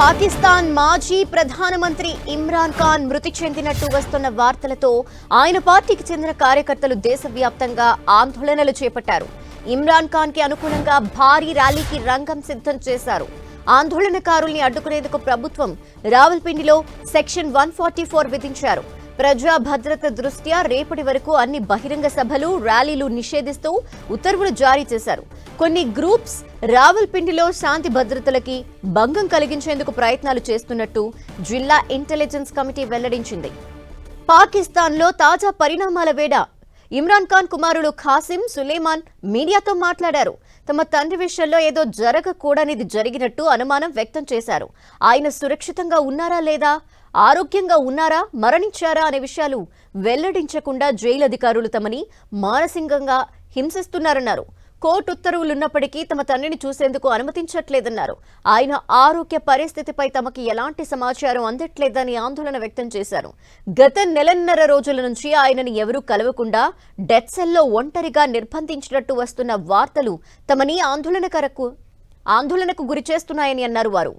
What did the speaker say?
పాకిస్తాన్ మాజీ ప్రధానమంత్రి ఇమ్రాన్ ఖాన్ మృతి చెందినట్టు వస్తున్న వార్తలతో ఆయన పార్టీకి చెందిన కార్యకర్తలు దేశవ్యాప్తంగా ఆందోళనలు చేపట్టారు. ఇమ్రాన్ ఖాన్కి అనుగుణంగా భారీ ర్యాలీకి రంగం సిద్ధం చేశారు. ఆందోళనకారుల్ని అడ్డుకునేందుకు ప్రభుత్వం రావల్పిండిలో సెక్షన్ వన్ ఫార్టీ ఫోర్ విధించారు. ప్రజా భద్రత దృష్ట్యా రేపటి వరకు అన్ని బహిరంగ సభలు ర్యాలీలు నిషేధిస్తూ ఉత్తర్వులు జారీ చేశారు. కొన్ని గ్రూప్స్ రావల్పిండిలో శాంతి భద్రతలకి భంగం కలిగించేందుకు ప్రయత్నాలు చేస్తున్నట్టు జిల్లా ఇంటెలిజెన్స్ కమిటీ వెల్లడించింది. పాకిస్తాన్లో తాజా పరిణామాల వేడ. ఇమ్రాన్ ఖాన్ కుమారుడు ఖాసిం సులేమాన్ మీడియాతో మాట్లాడారు. తమ తండ్రి విషయంలో ఏదో జరగకూడనిది జరిగినట్టు అనుమానం వ్యక్తం చేశారు. ఆయన సురక్షితంగా ఉన్నారా లేదా? ఆరోగ్యంగా ఉన్నారా? మరణించారా అనే విషయాలు వెల్లడించకుండా జైలు అధికారులు తమని మానసికంగా హింసిస్తున్నారన్నారు. కోర్టు ఉత్తర్వులున్నప్పటికీ తమ తండ్రిని చూసేందుకు అనుమతించట్లేదన్నారు. ఆయన ఆరోగ్య పరిస్థితిపై తమకి ఎలాంటి సమాచారం అందట్లేదని ఆందోళన వ్యక్తం చేశారు. గత నెలన్నర రోజుల నుంచి ఆయనని ఎవరూ కలవకుండా డెత్ సెల్లో ఒంటరిగా నిర్బంధించినట్టు వస్తున్న వార్తలు తమని ఆందోళనకరకు ఆందోళనకు గురి చేస్తున్నాయని అన్నారు వారు.